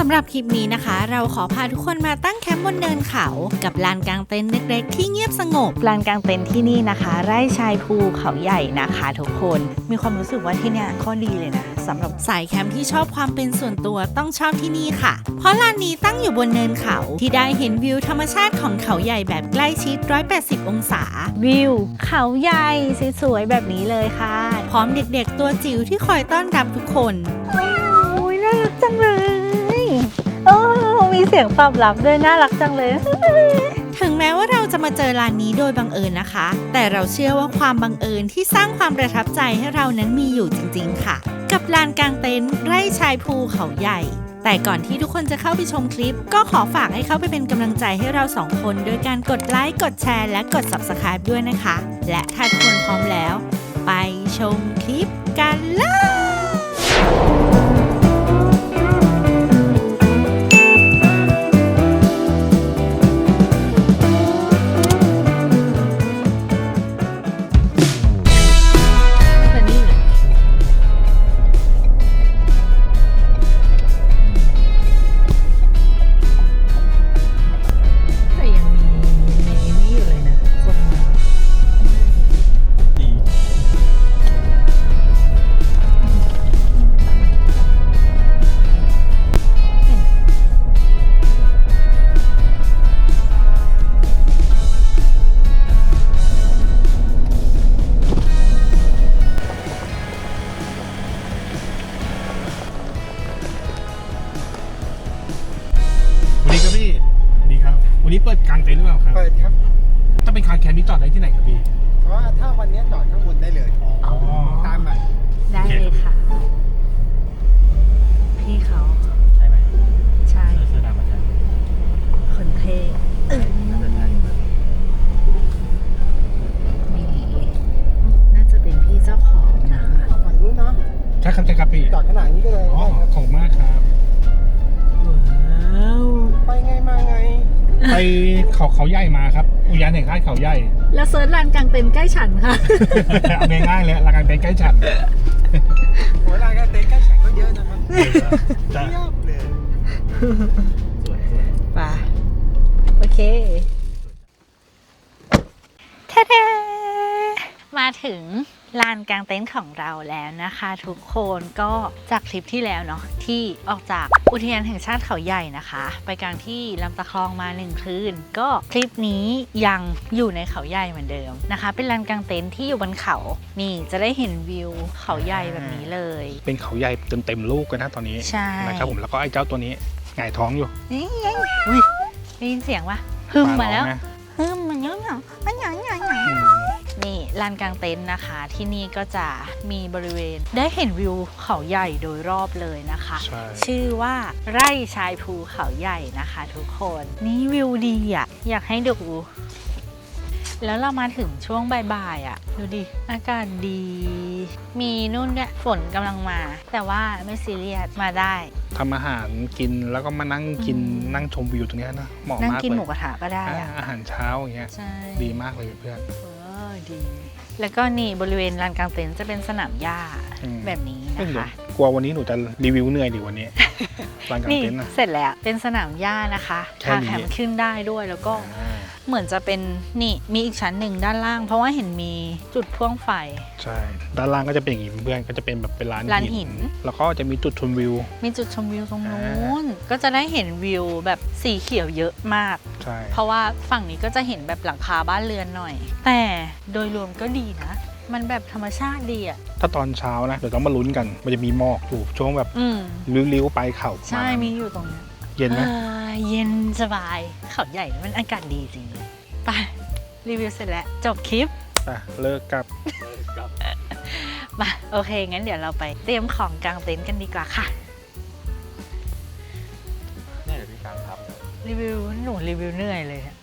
สำหรับคลิปนี้นะคะ เราขอพาทุกคนมาตั้งแคมป์บนเนินเขา กับลานกลางเต็นท์เล็กๆที่เงียบสงบลานกลางเต็นท์ที่นี่นะคะ ไร่ชายภูเขาใหญ่นะคะทุกคน มีความรู้สึกว่าที่เนี่ยก็ดีเลยนะสำหรับสายแคมป์ที่ชอบความเป็นส่วนตัวต้องชอบที่นี่ค่ะ เพราะลานนี้ตั้งอยู่บนเนินเขาที่ได้เห็นวิวธรรมชาติของเขาใหญ่แบบใกล้ชิด 180 องศา วิว เขาใหญ่สวยๆแบบนี้เลยค่ะ พร้อมเด็กๆตัวจิ๋วที่คอยต้อนรับทุกคนโอ้ยน่ารักจังเลยโอ้ มีเสียงตอบรับด้วยน่ารักจังเลย ถึงแม้ว่าเราจะมาเจอร้านนี้โดยบังเอิญนะคะ แต่เราเชื่อว่าความบังเอิญที่สร้างความประทับใจให้เรานั้นมีอยู่จริง ๆ ค่ะ กับลานกลางเต็นท์ไร่ชายภูเขาใหญ่ แต่ก่อนที่ทุกคนจะเข้าไปชมคลิป ก็ขอฝากให้เข้าไปเป็นกำลังใจให้เราสองคน โดยการกดไลค์กดแชร์และกด subscribe ด้วยนะคะ และถ้าทุกคนพร้อมแล้ว ไปชมคลิป วันนี้เปิดกลางเต็นท์หรือเปล่าครับเปิดครับถ้าเป็นคาร์แคมป์นี่จอดได้ที่ไหนครับพี่เพราะว่าถ้าวันนี้จอดข้างบนได้เลยอ๋อตามมาได้เลยค่ะ พี่เขาใช่ไหมใช่เสื้อดำมาใช่คนเท่นี่น่าจะเป็นพี่เจ้าของนะคะฝั่งนู้นเนาะใช่ครับใช่ครับพี่จอดขนาดนี้ก็เลยอ๋อได้ครับขอบคุณมากครับว้าวไปไงมาไง ไปเขาเขาใหญ่มาครับ อุทยานแห่งชาติเขาใหญ่ แล้วเซิร์ชลานกลางเต็นท์ใกล้ฉันค่ะ เอาง่ายๆเลยรายการเต็นท์ใกล้ฉันหัวลานก็เต็นท์ใกล้แข่งก็เยอะนะครับจะเทียบเลยสวยสวยไปโอเคแท้ๆมาถึงลานกลางเต็นท์ของเราแล้วนะคะทุกคนก็จากคลิปที่แล้วเนาะที่ออกจากอุทยานแห่งชาติเขาใหญ่นะคะ ไปกลางที่ลำตะคลองมาหนึ่งคืนก็คลิปนี้ยังอยู่ในเขาใหญ่เหมือนเดิมนะคะ เป็นลานกลางเต็นท์ที่อยู่บนเขา นี่จะได้เห็นวิวเขาใหญ่แบบนี้เลย เป็นเขาใหญ่จนเต็มลูกกันนะตอนนี้ใช่นะครับผมแล้วก็ไอ้เจ้าตัวนี้หงายท้องอยู่นี่ยังอุ้ยได้ยินเสียงปะฮึมมาแล้วปร้องนะฮึมมันเยอะๆมันหยองหยองหยองอืม นี่ลานกลางเต็นท์นะคะ ที่นี่ก็จะมีบริเวณ ได้เห็นวิวเขาใหญ่โดยรอบเลยนะคะ ใช่ ชื่อว่าไร่ชายภูเขาใหญ่นะคะทุกคน นี่วิวดีอะ อยากให้ดู แล้วเรามาถึงช่วงบ่ายๆอะ ดูดิ อากาศดี มีนู่นด้วยฝนกำลังมา แต่ว่าไม่ซีเรียสมาได้ ทำอาหารกินแล้วก็มานั่งกินอืม นั่งชมวิวตรงเนี้ยนะเหมาะนั่งมากกินเลหมูยกระทะก็ได้อ่าอะอาหารเช้าอย่างเงี้ยใช่ดีมากเลยเพื่อน เออ ดี แล้วก็นี่บริเวณลานกลางเต็นท์จะเป็นสนามหญ้าอืม แบบนี้เอ้ยนะเดี๋ยวคะ กลัววันนี้หนูจะรีวิวเหนื่อยดิวันนี้ ร้านกลางนี่เต็นท์นะ เสร็จแล้วเป็นสนามหญ้านะคะแค่ทางนี้แคมป์ขึ้นได้ด้วยแล้วก็อ่า เหมือนจะเป็นนี่มีอีกชั้นหนึ่งด้านล่าง เพราะว่าเห็นมีจุดพ่วงไฟ ใช่ ด้านล่างก็จะเป็นอย่างงี้เพื่อนก็จะเป็นแบบเป็นร้านร้านหิน แล้วก็จะมีจุดชมวิว มีจุดชมวิวตรงนู้นก็จะได้เห็นวิวแบบสีเขียวเยอะมาก ใช่ เพราะว่าฝั่งนี้ก็จะเห็นแบบหลังคาบ้านเรือนหน่อย แต่โดยรวมก็ดีนะ มันแบบธรรมชาติดีอะ ถ้าตอนเช้านะเดี๋ยวต้องมาลุ้นกัน มันจะมีหมอกอยู่ช่วงแบบอืม ริ้วๆไปเขาใช่ามีอยู่ตรงนี้ เย็นไหมอ่าเย็นสบาย เขาใหญ่มันอากาศดีจริงเลยไปรีวิวเสร็จแล้ว จบคลิปอะเลิกกับมาโอเค งั้นเดี๋ยวเราไปเตรียมของกางเต็นท์กันดีกว่าค่ะนี่เดี๋ยวพี่กลางครับ รีวิวหนูรีวิวเหนื่อยเลยอะ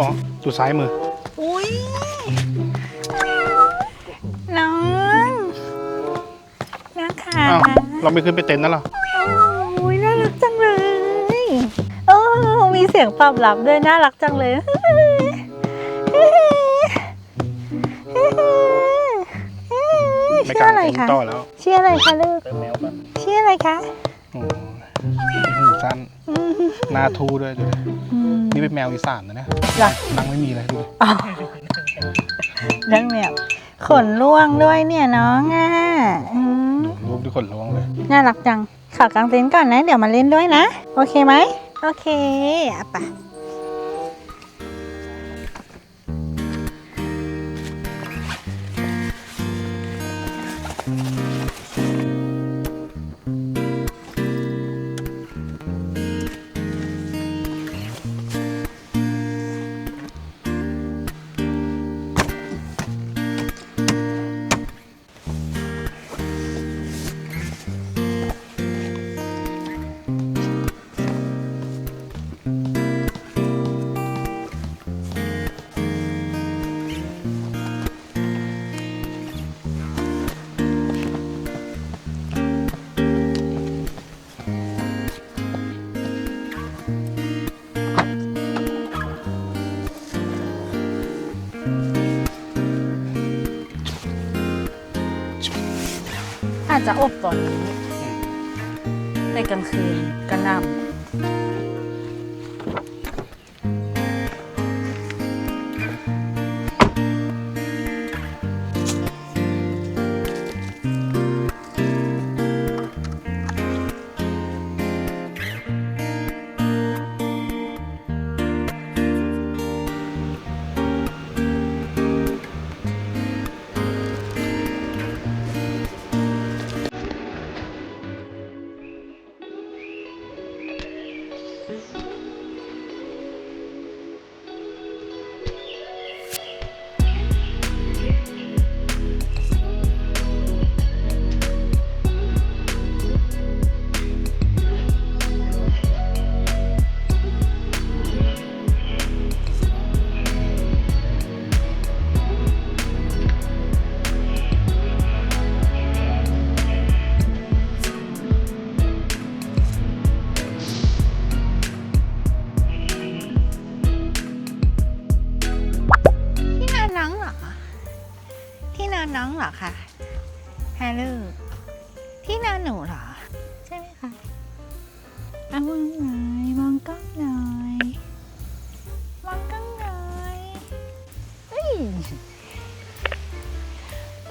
หนอดูซ้ายมือ อุ้ยน้องนะคะอ้าวเราไม่ขึ้นไปเต็นท์นั่นหรอ โอ้ยน่ารักจังเลยโอ้มีเสียงตอบรับด้วยน่ารักจังเลยไม่ชื่กอลางอะไรเต็นคะท์ต่อแล้วชื่ออะไรคะลูกเติมแมวกันชื่ออะไรคะโอ้หูสั้นอืมหน้าทูด้วยดูดิอืมนี่เป็นแมวอีสานนะเนี่ย เหรอตังค์ไม่มีเลยดูดิเรื่องแบบขนล่วงด้วยเนี่ยน้องอะอืมดูรูปที่ขนล้วงเลย น่ารักจังขอกางเต็นท์ก่อนนะ เดี๋ยวมาเล่นด้วยนะ โอเคไหม โอเคอะไป อาจจะอบตอนนี้แต่กลางคืนก็นำ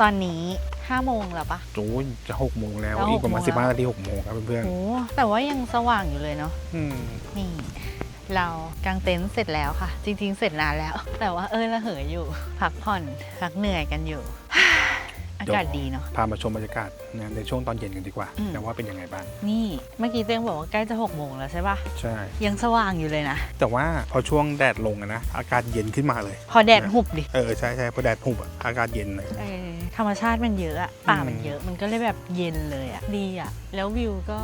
อนนี้ห้าโมงแล้วปะ โอ้ยจะหกโมงแล้ว จะอีกประมาณหกโมงสิบห้าแล้วนาทีหกโมงครับเพื่อนโอ้แต่ว่ายังสว่างอยู่เลยเนาะ ๆอืมนี่ เรากางเต็นท์เสร็จแล้วค่ะ จริง ๆ เสร็จนานแล้ว แต่ว่าเออละเหยอยู่ พักผ่อน พักเหนื่อยกันอยู่ อากาศดีเนาะ พามาชมบรรยากาศนะในช่วงตอนเย็นกันดีกว่าอืมแต่ว่าเป็นยังไงบ้าง นี่ เมื่อกี้เต้งบอกว่าใกล้จะหกโมงแล้วใช่ปะใช่ ยังสว่างอยู่เลยนะ แต่ว่าพอช่วงแดดลงอะนะ อากาศเย็นขึ้นมาเลย พอแดดหุบดิ เออใช่ใช่พอแดดหุบอะอากาศเย็นเลยเออ ธรรมชาติมันเยอะอะป่าอืมมันเยอะมันก็เลยแบบเย็นเลยอะดีอะแล้ววิวก็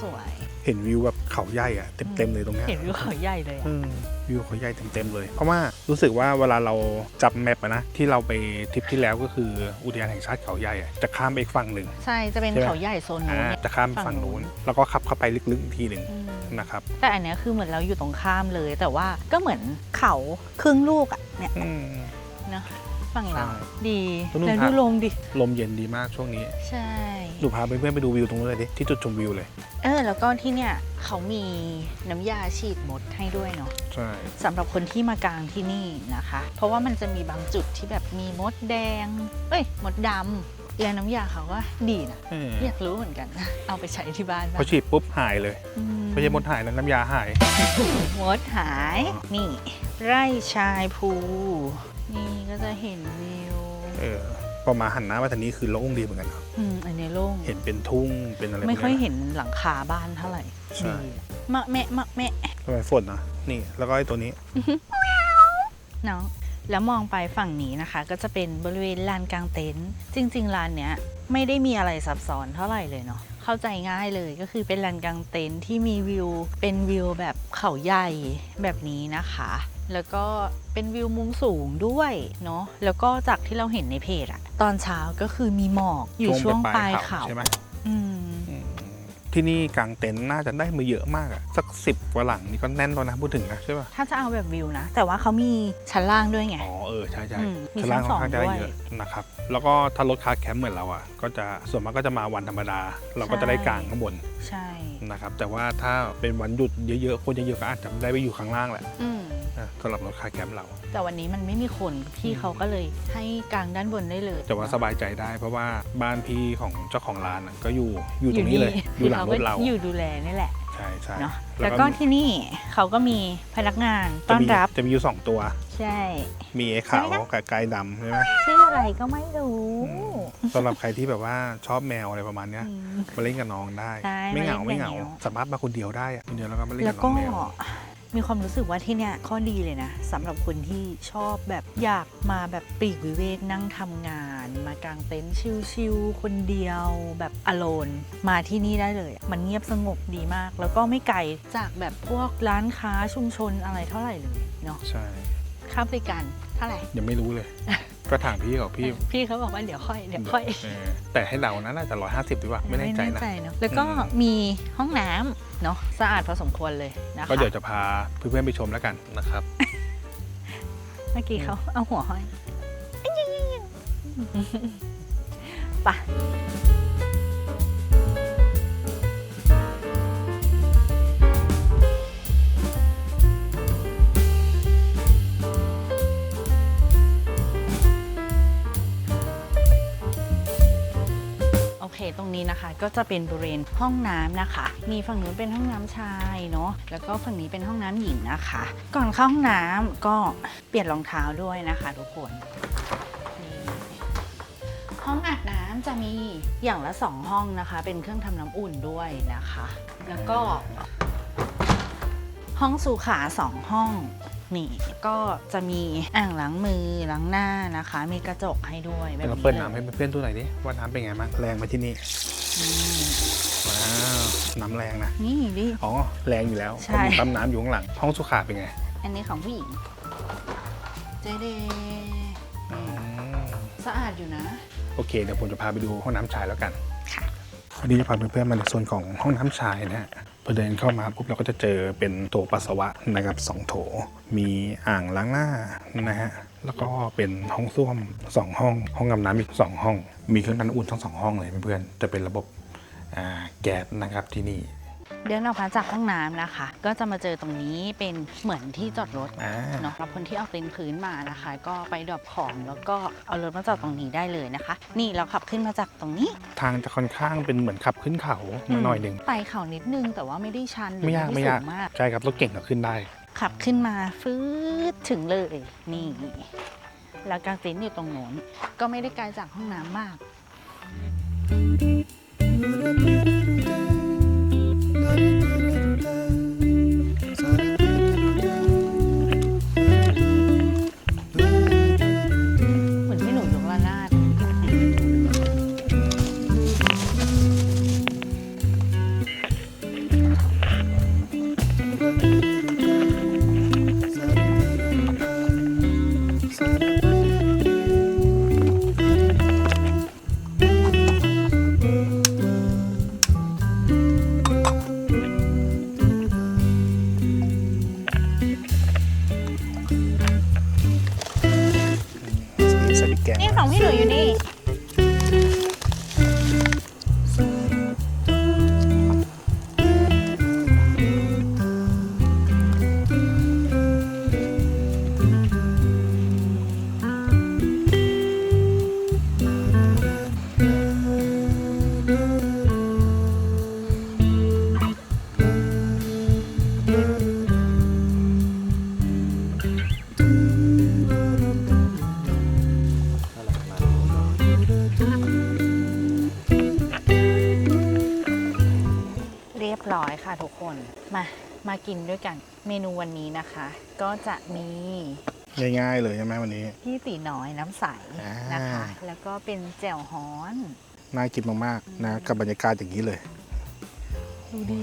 สวยเห็นวิวแบบเขาใหญ่อะเต็มๆเลยตรงเนี้ยเห็นวิวเขาใหญ่เลยอะอืมวิวเขาใหญ่เต็มๆเลย เพราะว่ารู้สึกว่าเวลาเราจับแมปอะนะที่เราไปทริปที่แล้วก็คืออุทยานแห่งชาติเขาใหญ่อะจะข้ามไปอีกฝั่งหนึ่งใช่จะเป็นใช่ไหมเขาใหญ่โซนนู้นอ่าเนี่ยจะข้ามไปฝั่ฝั่งงนู้นู้นนแล้วก็ขับเข้าไปลึกๆอีกทีหนึ่งอืมนะครับแต่อันเนี้ยคือเหมือนเราอยู่ตรงข้ามเลย แต่ว่าก็เหมือนเขาครึ่งลูกอะเนี่ยอืมเนาะ ฝั่งเราใช่ดีตรงนู้นแล้วครัดูบลมดิ ลมเย็นดีมากช่วงนี้ใช่ดูพาเพื่อนๆไปดูวิวตรงนู้นเลยดิที่จุดชมวิวเลยเออ แล้วก็ที่เนี่ยเขามีน้ำยาฉีดมดให้ด้วยเนาะใช่สำหรับคนที่มากางที่นี่นะคะ เพราะว่ามันจะมีบางจุดที่แบบมีมดแดง เอ้ย มดดำแล้วน้ำยาเขาก็ดีนะ เอออยากรู้เหมือนกัน เอาไปใช้ที่บ้านพบ้าองฉีดปุ๊บหายเลยอืไม่ใช่มดหายนะน้ำยาหาย มดหาย นี่ ไร่ชายภู นี่ก็จะเห็นวิว เออพอมาหันหน้ามาทางนี้คือโล่งดีเหมือนกันครับ อืมอันนี้โล่ง เห็นเป็นทุ่งเป็นอะไรไม่ค่อยพวกเห็นหลังคาบ้านเท่าไหร่ใช่ดีมะแมะมะแมะทำไมฝนนะนี่แล้วก็ไอ้ตัวนี้เนาะแล้วมองไปฝั่งนี้นะคะ ก็จะเป็นบริเวณลานกลางเต็นท์จริงๆลานเนี้ยไม่ได้มีอะไรซับซ้อนเท่าไหร่เลยเนาะเข้าใจง่ายเลยก็คือเป็นลานกลางเต็นท์ที่มีวิว เป็นวิวแบบเขาใหญ่แบบนี้นะคะ แล้วก็เป็นวิวมุมสูงด้วยเนาะแล้วก็จากที่เราเห็นในเพจอะตอนเช้าก็คือมีหมอกอยู่ช่วงปลายเขาใช่ไหมอืมอืมที่นี่กางเต็นท์น่าจะได้มือเยอะมากอะสักสิบกว่าหลังนี่ก็แน่นแล้วนะพูดถึงนะใช่ป่ะถ้าจะเอาแบบวิวนะ แต่ว่าเขามีชั้นล่างด้วยไง อ๋อเออใช่ใช่อืมมีชั้นล่างชั้นค่อนข้างสจะองได้ด้วยเยอะนะครับ แล้วก็ถ้ารถคาร์แคมป์เหมือนเราอะก็จะส่วนมากก็จะมาวันธรรมดา เราก็จะได้กางข้างบน ใช่นะครับ แต่ว่าถ้าเป็นวันหยุดเยอะๆคนเยอะๆก็อาจจะได้ไปอยู่ข้างล่างแหละอืม นะสำหรับรถคาร์แคมป์เรา แต่วันนี้มันไม่มีคนพี่เขาก็เลยให้กลางด้านบนได้เลยแต่ว่าสบายใจได้ เพราะว่าบ้านพี่ของเจ้าของร้านอะก็อยู่อยู่ตรงนี้เลยอยู่หลังรถเราอยู่ดูแลนี่แหละใช่ใช่เนาะแล้แล้ววก็ก็ที่นี่เขาก็มีพนักงานต้จะอนมีรับจะมีอยู่สองตัว ใช่ มีไอ้ขาวกับไก่ดำใช่ไหมชื่ออะไรก็ไม่รู้สำหรับใครที่แบบว่าชอบแมวอะไรประมาณเนี้ยอืมมาเล่นกับน้องได้ใช่ไม่เหงามาเล่ไม่นเหกับงาแมวสามารถมาคนเดียวได้อะคนเดียวแล้วก็มาเล่นแล้กัวบน้ก็องแมว มีความรู้สึกว่าที่เนี่ยข้อดีเลยนะสำหรับคนที่ชอบแบบอยากมาแบบปลีกวิเวกนั่งทำงาน มากางเต็นท์ชิลๆคนเดียวแบบอโลนมาที่นี่ได้เลย มันเงียบสงบดีมาก แล้วก็ไม่ไกลจากแบบพวกร้านค้าชุมชนอะไรเท่าไหร่เลยเนาะใช่ค่าบริการเท่าไหร่ยังไม่รู้เลย ก็ถามพี่เขาพี่พี่เขาบอกว่าเดี๋ยวค่อยเดี๋ยวค่อยเออแต่ให้เรานะน่าจะร้อยห้าสิบดีกว่าไม่แน่ใจนะ เนาะแล้วก็อืม มีห้องน้ำเนาะสะอาดพอสมควรเลยนะคะก็เดี๋ยวจะพาเพื่อนๆไปชมแล้วกันนะครับ เมื่อกี้เขาเอาหัวห้อยไปะโอเคตรงนี้นะคะ ก็จะเป็นบริเวณห้องน้ำนะคะมีฝั่งนู้นเป็นห้องน้ำชายเนาะแล้วก็ฝั่งนี้เป็นห้องน้ำหญิงนะคะ ก่อนเข้าห้องน้ำก็เปลี่ยนรองเท้าด้วยนะคะทุกคนห้องอาบน้ำจะมีอย่างละสองห้องนะคะ เป็นเครื่องทำน้ำอุ่นด้วยนะคะ แล้วก็ ห้องสุขาสองห้อง นี่ก็จะมีอ่างล้างมือล้างหน้านะคะ มีกระจกให้ด้วยแบบเรานี้เปิดลยน้ำให้เพื่อนๆดูหน่อยดิว่าน้ำเป็นไงบ้างแรงไหมาที่นี่อืมว้าวน้ำแรงนะนี่ดิ อ๋อแรงอยู่แล้วใช่เพราะมีปั๊มน้ำอยู่ข้างหลังห้องสุขาเป็นไงอันนี้ของผู้หญิงเจเดอืมสะอาดอยู่นะ โอเคเดี๋ยวผมจะพาไปดูห้องน้ำชายแล้วกันค่ะ วันนี้จะพาเพื่อนๆมาในโซนของห้องน้ำชายนะฮะ พอเดินเข้ามาปุ๊บเราก็จะเจอเป็นโถปัสสาวะนะครับสองโถ มีอ่างล้างหน้านะฮะแล้วก็เป็นห้องส้วมสองห้อง ห้องอาบน้ำอีกสองห้อง มีเครื่องกันอุ่นทั้งสองห้องเลยเพื่อนๆจะเป็นระบบแก๊สนะครับที่นี่ เดินออกมาจากห้องน้ำนะคะ ก็จะมาเจอตรงนี้เป็นเหมือนที่จอดรถอ่า เนาะรับคนที่เอาเต็นท์พื้นมานะคะ ก็ไปดรอปของแล้วก็เอารถมาจอดตรงนี้ได้เลยนะคะ นี่เราขับขึ้นมาจากตรงนี้ทางจะค่อนข้างเป็นเหมือนขับขึ้นเขามาหน่อยหนึ่ง ไต่เขานิดนึงแต่ว่าไม่ได้ชันหรือไม่ยากด้ไม่สูยากงมาก ใช่ครับรถเก่งก็ขึ้นได้ ขับขึ้นมาฟืดถึงเลยนี่ แล้วกางเต็นท์อยู่ตรงโน้นก็ไม่ได้ไกลจากห้องน้ำมาก เหมือนพี่หนูยกระนาดมี รียบร้อยค่ะทุกคน มามากินด้วยกัน เมนูวันนี้นะคะ ก็จะมี ง่ายๆเลยใช่ไหมวันนี้ พี่ตีน้อยน้ำใสอ่านนะคะ แล้วก็เป็นแจ่วฮ้อน น่ากินมากๆนะกับบรรยากาศอย่างนี้เลย ดูดี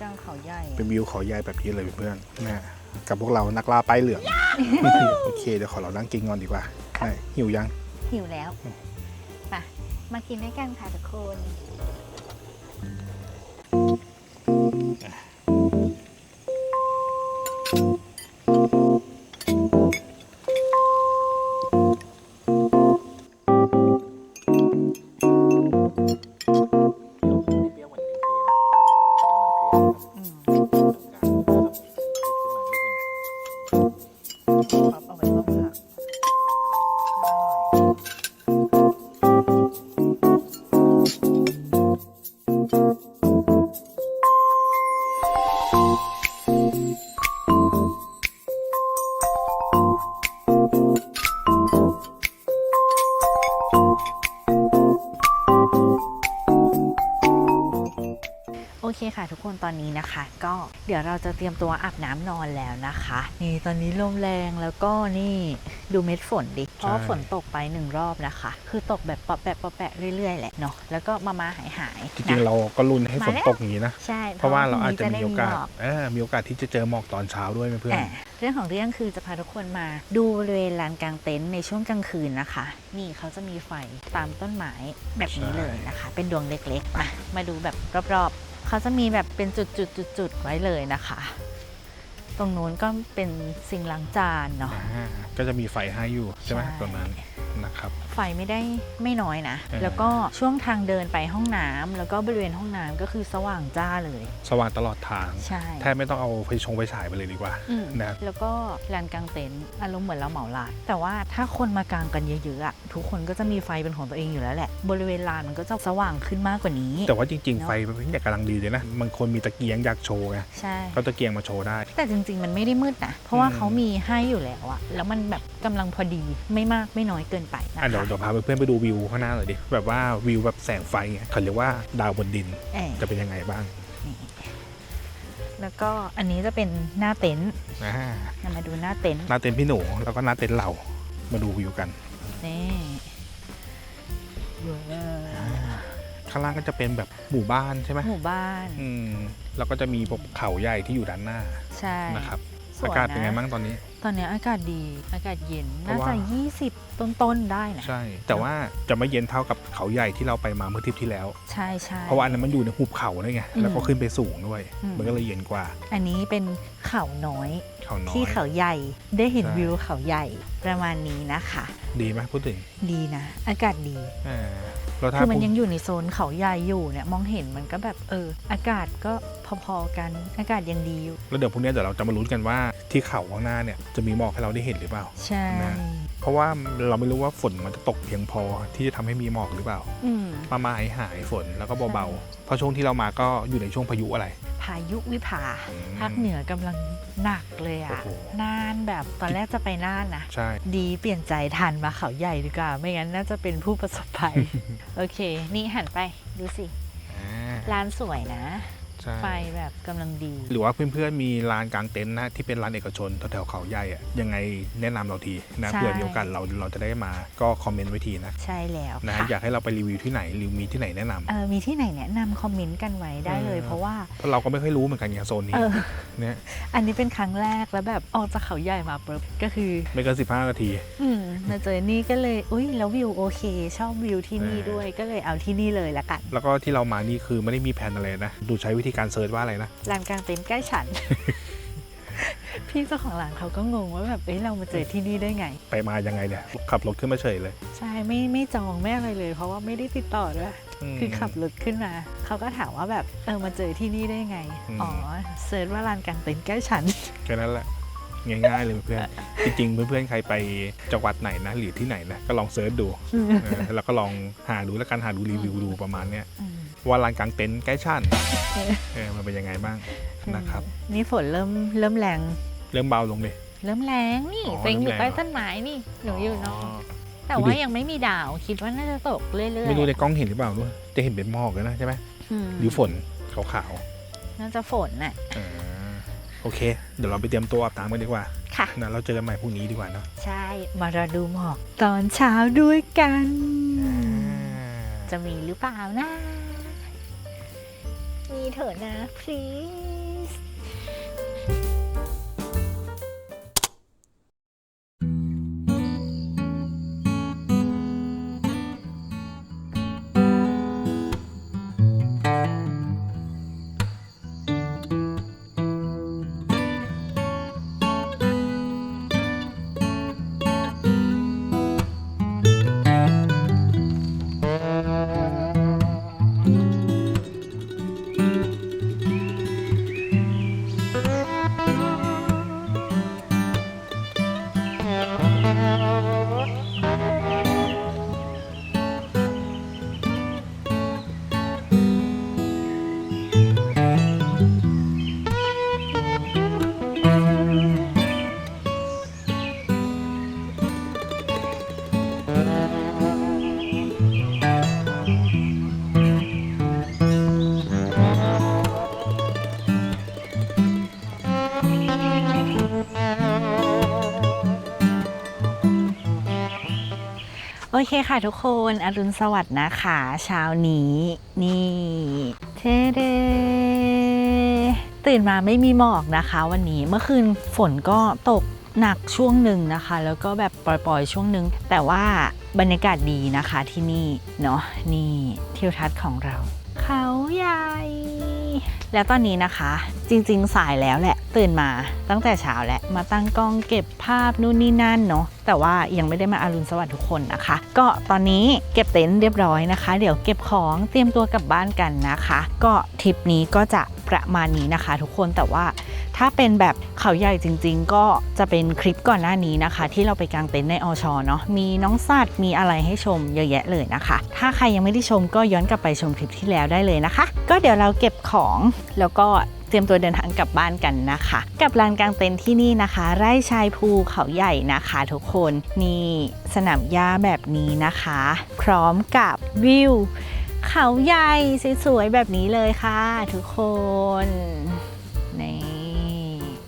กลางเขาใหญ่ เป็นวิวเขาใหญ่แบบนี้เลยเพื่อนๆนะกับพวกเรานักล่าป้ายเหลือง โอเคเดี๋ยวขอเรานั่งกินก่อนดีกว่านะหิวยัง หิวแล้ว มา มากินด้วยกันค่ะทุกคน ทุกคนตอนนี้นะคะ ก็เดี๋ยวเราจะเตรียมตัวอาบน้ำนอนแล้วนะคะ นี่ตอนนี้ลมแรงแล้วก็นี่ดูเม็ดฝนดิ เพราะว่าฝนตกไปหนึ่งรอบนะคะ คือตกแบบปะแปะปะแปะเรื่อยๆแหละเนาะแล้วก็มามาหายหายๆจริงๆนะเราก็ลุ้นให้ฝนมาแล้วตกอย่างนี้นะใช่เพราะว่าเราอาจจะพมีโอกาสหมกเออมีโอกาสที่จะเจอหมอกตอนเช้าด้วยเพื่อนอะเรื่องของเรื่องคือจะพาทุกคนมาดูบริเวณลานกลางเต็นท์ในช่วงกลางคืนนะคะ นี่เขาจะมีไฟตามต้นไม้แบบนี้เลยนะคะ เป็นดวงเล็กๆมามาดูแบบรอบๆ เขาจะมีแบบเป็นจุดๆๆ ๆ ไว้เลยนะคะ ตรงนู้นก็เป็นสิ่งล้างจานเนาะๆอ่าก็จะมีไฟให้อยู่ใช่ไหมใช่ ตรงนั้น นะครับ ไฟไม่ได้ไม่น้อยนะ เออ แล้วก็ช่วงทางเดินไปห้องน้ำแล้วก็บริเวณห้องน้ำก็คือสว่างจ้าเลย สว่างตลอดทาง ใช่แทบไม่ต้องเอาไฟชงไฟฉายไปเลยดีกว่าอืมนะแล้วก็ลานกลางเต็นท์อารมณ์เหมือนเราเหมาลาน แต่ว่าถ้าคนมากางกันเยอะๆอะทุกคนก็จะมีไฟเป็นของตัวเองอยู่แล้วแหละ บริเวณลานมันก็จะสว่างขึ้นมากกว่านี้ แต่ว่าจริงเนๆอะไฟมันอยากกำลังดีเลยนะบางคนมีตะเกียงอยากโชว์ไงใช่ ก็ตะเกียงมาโชว์ได้ แต่จริง ๆ มันไม่ได้มืดนะ เพราะว่าอืม เขามีให้อยู่แล้วอะแล้วมันแบบกำลังพอดีไม่มากไม่น้อยเกินไปนะอะเดี๋ยวคะเดี๋ยวพาเพื่อนๆไปดูวิวข้างหน้าหน่อยดิแบบว่าวิวแบบแสงไฟไงเขาเรียกว่าดาวบนดินเออจะเป็นยังไงบ้าง แล้วก็อันนี้จะเป็นหน้าเต็นท์อ่าเรามาดูหน้าเต็นท์หน้าเต็นท์พี่หนูแล้วก็หน้าเต็นท์เรามาดูวิวกันนี่ว้าวข้างล่างก็จะเป็นแบบหมู่บ้านใช่ไหมหมู่บ้าน อืมแล้วก็จะมีพวกเขาใหญ่ที่อยู่ด้านหน้าใช่นะครับ สวยอากาศเป็นไงนะบ้างตอนนี้ ตอนนี้อากาศดี อากาศเย็น เพน่าราะว่า จะ 20 ต้นๆ ได้นะ ใช่ แต่ว่าจะไม่เย็นเท่ากับเขาใหญ่ที่เราไปมาเมื่อทริปที่แล้ว ใช่ใช่ เพราะว่าอันนั้นมันอยู่ในหุบเขาด้วยไงอืมแล้วก็ขึ้นไปสูงด้วย อืม มันก็เลยเย็นกว่าอันนี้เป็นเขาน้อยเขาน้อย ที่เขาใหญ่ ได้เห็นใช่ วิวเขาใหญ่ประมาณนี้นะคะ ดีไหมพูดถึงดีนะ อากาศดีเออ แล้วถ้าคือมันพูดยังอยู่ในโซนเขาใหญ่อยู่เนี่ยมองเห็นมันก็แบบเออ อากาศก็พอๆกันอากาศยังดีอยู่ แล้วเดี๋ยวพรุ่งนี้เดี๋ยวเราจะมาลุ้นกันว่าที่เขาข้างหน้าเนี่ยจะมีหมอกให้เราได้เห็นหรือเปล่าใช่นะ เพราะว่าเราไม่รู้ว่าฝนมันจะตกเพียงพอที่จะทำให้มีหมอกหรือเปล่าอืมมามาหายหายฝนแล้วก็เบาๆเพราะช่วงที่เรามาก็อยู่ในช่วงพายุอะไร พายุวิภาอืมภาคเหนือกำลังหนักเลยอะโอ้โหน่านแบบตอนแรกจะไปน่านนะใช่ดีเปลี่ยนใจทันมาเขาใหญ่ดีกว่า ไม่งั้นน่าจะเป็นผู้ประสบภัย โอเค นี่หันไปดูสิอ่าร้านสวยนะ ใช่ไฟแบบกำลังดี หรือว่าเพื่อนๆมีลานกลางเต็นท์นะที่เป็นร้านเอกชนแถวๆเขาใหญ่อะยังไงแนะนำเราทีนะใช่ เผื่อมีโอกาสเราเราจะได้มาก็คอมเมนต์ไว้ทีนะใช่แล้วนะค่ะอยากให้เราไปรีวิวที่ไหนหรือมีที่ไหนแนะนำ เออมีที่ไหนแนะนำคอมเมนต์กันไว้ได้เลย เออ เพราะว่าเพราะเราก็ไม่ค่อยรู้เหมือนกันอย่างโซนนี้เออเนี่ยอันนี้เป็นครั้งแรกแล้วแบบออกจากเขาใหญ่มาปุ๊บก็คือ ไม่เกิน15นาที อืมมาเจอนี่ก็เลยอุ้ยแล้ววิวโอเค ชอบวิวที่นี่เออ ด้วยก็เลยเอาที่นี่เลยละกัน แล้วก็ที่เรามานี่คือไม่ได้มีแผนอะไรนะ ดูใช้วิธีการเซิร์ชว่าอะไรนะร้านกลางเต็นท์ใกล้ฉัน พี่เจ้าของร้านเขาก็งงว่าแบบเอ้ยเรามาเจอที่นี่ได้ไง ไปมายังไงเนี่ย ขับรถขึ้นมาเฉยเลย ใช่ไม่ไม่จองไม่อะไรเลย เพราะว่าไม่ได้ติดต่อด้วยมคือขับรถขึ้นมา เขาก็ถามว่าแบบเออมาเจอที่นี่ได้ไงอืมอ๋อเซิร์ชว่าลานกลางเต็นท์ใกล้ฉันแค่นั้นแหละง่ายๆเลยเพื่อน จริงๆ เพื่อนๆ ใครไปจังหวัดไหนนะ หรือที่ไหนนะ ก็ลองเซิร์ชดูเออแล้วก็ลองหาดูแล้วกันหาดูรีวิวดูประมาณเนี้ยอืม ว่าลานกลางเต็นท์ใกล้ชั่นเออเออมันเป็นยังไงบ้างนะครับ นี่ฝนเริ่มเริ่มแรงเริ่มเบาลงเลย เริ่มแรงนี่อ๋อเต็งอยู่เริ่มแรง ใต้ต้นไม้นี่หนูอยู่นอกแต่ดูว่าดิยังไม่มีดาวคิดว่าน่าจะตกเรื่อยๆไม่รู้ในกล้องเห็นหรือเปล่าด้วยจะเห็นเป็นหมอกเลยนะใช่ไหมมหรือฝนขาวน่าจะฝนน่ะๆอ่าโอเค เดี๋ยวเราไปเตรียมตัวอาบน้ำกันดีกว่าค่ะ นะเราเจอกันใหม่พรุ่งนี้ดีกว่าเนอะใช่มารอดูหมอก ตอนเช้าด้วยกันอ่าจะมีหรือเปล่านะ มีเถอะนะ please อเคค่ะทุกคนอรุณสวัสดิ์นะคะเช้านี้นี่เทเดตื่นมาไม่มีหมอกนะคะ วันนี้เมื่อคืนฝนก็ตกหนักช่วงหนึ่งนะคะ แล้วก็แบบปล่อยๆช่วงหนึ่งแต่ว่าบรรยากาศดีนะคะที่นี่เนาะนี่ทิวทัศน์ของเรา เขาใหญ่ แล้วตอนนี้นะคะ จริง ๆ สายแล้วแหละ ตื่นมาตั้งแต่เช้าแหละมาตั้งกล้องเก็บภาพนู่นนี่นั่นเนาะแต่ว่ายังไม่ได้มาอารุณสวัสดิ์ทุกคนนะคะ ก็ตอนนี้เก็บเต็นท์เรียบร้อยนะคะ เดี๋ยวเก็บของเตรียมตัวกลับบ้านกันนะคะ ก็ทริปนี้ก็จะประมาณนี้นะคะ ทุกคนแต่ว่าถ้าเป็นแบบเขาใหญ่จริง ๆ ก็จะเป็นคลิปก่อนหน้านี้นะคะ ที่เราไปกางเต็นท์ในอชเนาะมีน้องสัตว์มีอะไรให้ชมเยอะแยะเลยนะคะ ถ้าใครยังไม่ได้ชมก็ย้อนกลับไปชมคลิปที่แล้วได้เลยนะคะ ก็เดี๋ยวเราเก็บของแล้วก็เตรียมตัวเดินทางกลับบ้านกันนะคะ กับลานกลางเต็นท์ที่นี่นะคะ ไร่ชายภูเขาใหญ่นะคะทุกคนนี่สนามหญ้าแบบนี้นะคะ พร้อมกับวิวเขาใหญ่สวยๆแบบนี้เลยค่ะ ทุกคน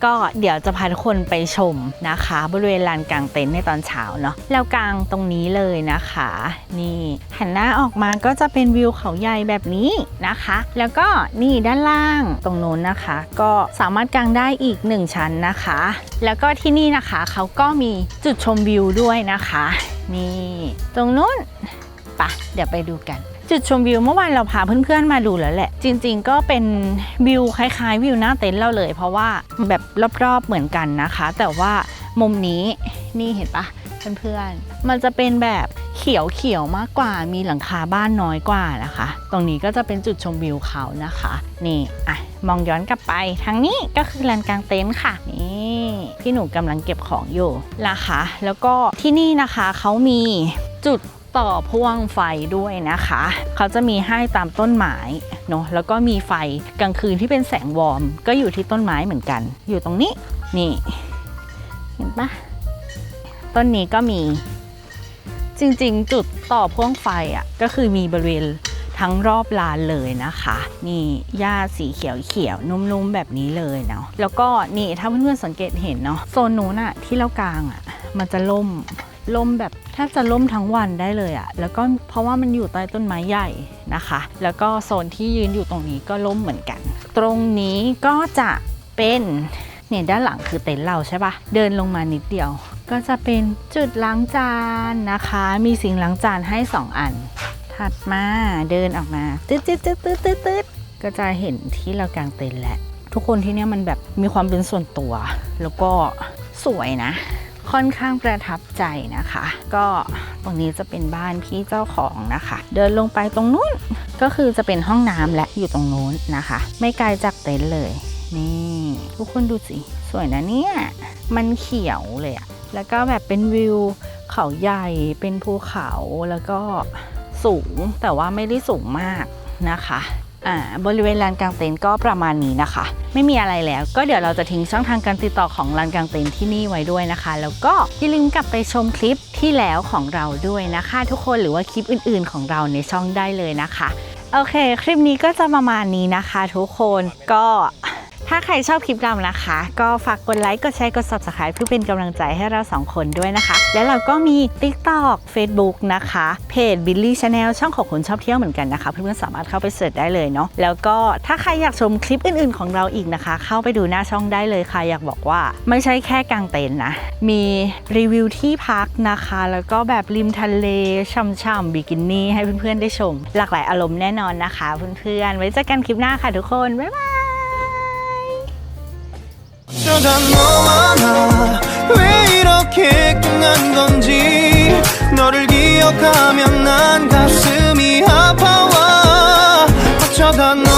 ก็เดี๋ยวจะพาทุกคนไปชมนะคะ บริเวณลานกลางเต็นท์ในตอนเช้าเนาะแล้วกลางตรงนี้เลยนะคะ นี่หันหน้าออกมาก็จะเป็นวิวเขาใหญ่แบบนี้นะคะ แล้วก็นี่ด้านล่างตรงโน้นนะคะ ก็สามารถกางได้อีก 1 ชั้นนะคะ แล้วก็ที่นี่นะคะเขาก็มีจุดชมวิวด้วยนะคะ นี่ ตรงนู้นปะเดี๋ยวไปดูกัน จุดชมวิวเมื่อวานเราพาเพื่อนๆมาดูแล้วแหละ จริง ๆ ก็เป็นวิวคล้ายๆ วิวหน้าเต็นท์เราเลย เพราะว่าแบบรอบๆเหมือนกันนะคะ แต่ว่ามุมนี้นี่เห็นปะเพื่อนๆมันจะเป็นแบบเขียวๆมากกว่ามีหลังคาบ้านน้อยกว่านะคะ ตรงนี้ก็จะเป็นจุดชมวิวเขานะคะ นี่อะมองย้อนกลับไปทางนี้ก็คือลานกลางเต็นท์ค่ะนี่พี่หนูกำลังเก็บของอยู่นะคะ แล้วก็ที่นี่นะคะเขามีจุด ต่อพ่วงไฟด้วยนะคะ เขาจะมีให้ตามต้นไม้เนาะแล้วก็มีไฟกลางคืนที่เป็นแสงวอร์ม ก็อยู่ที่ต้นไม้เหมือนกัน อยู่ตรงนี้นี่เห็นปะต้นนี้ก็มี จริงๆ จุดต่อพ่วงไฟอะก็คือมีบริเวณทั้งรอบลานเลยนะคะ นี่หญ้าสีเขียวเขียวๆนุ่มๆแบบนี้เลยเนาะแล้วก็นี่ถ้าเพื่อนๆสังเกตเห็นเนาะโซนนู้นอะที่เรากลางอะมันจะล่ม ล่มแบบแทบจะล่มทั้งวันได้เลยอะแล้วก็เพราะว่ามันอยู่ใต้ต้นไม้ใหญ่นะคะ แล้วก็โซนที่ยืนอยู่ตรงนี้ก็ล่มเหมือนกัน ตรงนี้ก็จะเป็นเนี่ยด้านหลังคือเต็นท์เราใช่ปะเดินลงมานิดเดียว ก็จะเป็นจุดล้างจานนะคะ มีสิ่งล้างจานให้ 2 อัน ถัดมาเดินออกมาตืดตืดตืดตืดตืดตืดก็จะเห็นที่เรากางเต็นท์แหละ ทุกคนที่เนี่ยมันแบบมีความเป็นส่วนตัว แล้วก็สวยนะ ค่อนข้างประทับใจนะคะ ก็ตรงนี้จะเป็นบ้านพี่เจ้าของนะคะ เดินลงไปตรงนู้นก็คือจะเป็นห้องน้ำและอยู่ตรงนู้นนะคะ ไม่ไกลจากเต็นท์เลย นี่ ทุกคนดูสิ สวยนะเนี่ย มันเขียวเลยอะแล้วก็แบบเป็นวิวเขาใหญ่เป็นภูเขาแล้วก็สูงแต่ว่าไม่ได้สูงมากนะคะ อ่าบริเวณลานกลางเต็นท์ก็ประมาณนี้นะคะ ไม่มีอะไรแล้ว ก็เดี๋ยวเราจะทิ้งช่องทางการติดต่อของลานกลางเต็นท์ที่นี่ไว้ด้วยนะคะ แล้วก็อย่าลืมกลับไปชมคลิปที่แล้วของเราด้วยนะคะ ทุกคนหรือว่าคลิปอื่น ๆ ของเราในช่องได้เลยนะคะ โอเค คลิปนี้ก็จะประมาณนี้นะคะ ทุกคนก็ ถ้าใครชอบคลิปเรานะคะ ก็ฝากกดไลค์ กดแชร์ กด subscribe เพื่อเป็นกำลังใจให้เราสองคนด้วยนะคะ และเราก็มี TikTok Facebook นะคะ เพจ Billy Channel ช่องของคนชอบเที่ยวเหมือนกันนะคะ เพื่อนๆสามารถเข้าไปเสิร์ชได้เลยเนาะ แล้วก็ถ้าใครอยากชมคลิปอื่นๆของเราอีกนะคะ เข้าไปดูหน้าช่องได้เลยค่ะ อยากบอกว่าไม่ใช่แค่กางเต็นท์นะ มีรีวิวที่พักนะคะ แล้วก็แบบริมทะเลช่ำๆบิกินี่ให้เพื่อนๆได้ชม หลากหลายอารมณ์แน่นอนนะคะ เพื่อนๆไว้เจอกันคลิปหน้าค่ะทุกคน บ๊ายบาย 어쩌다 너와 나 왜 이렇게 끝난 건지. 너를 기억하면 난 가슴이 아파와. 어쩌다 너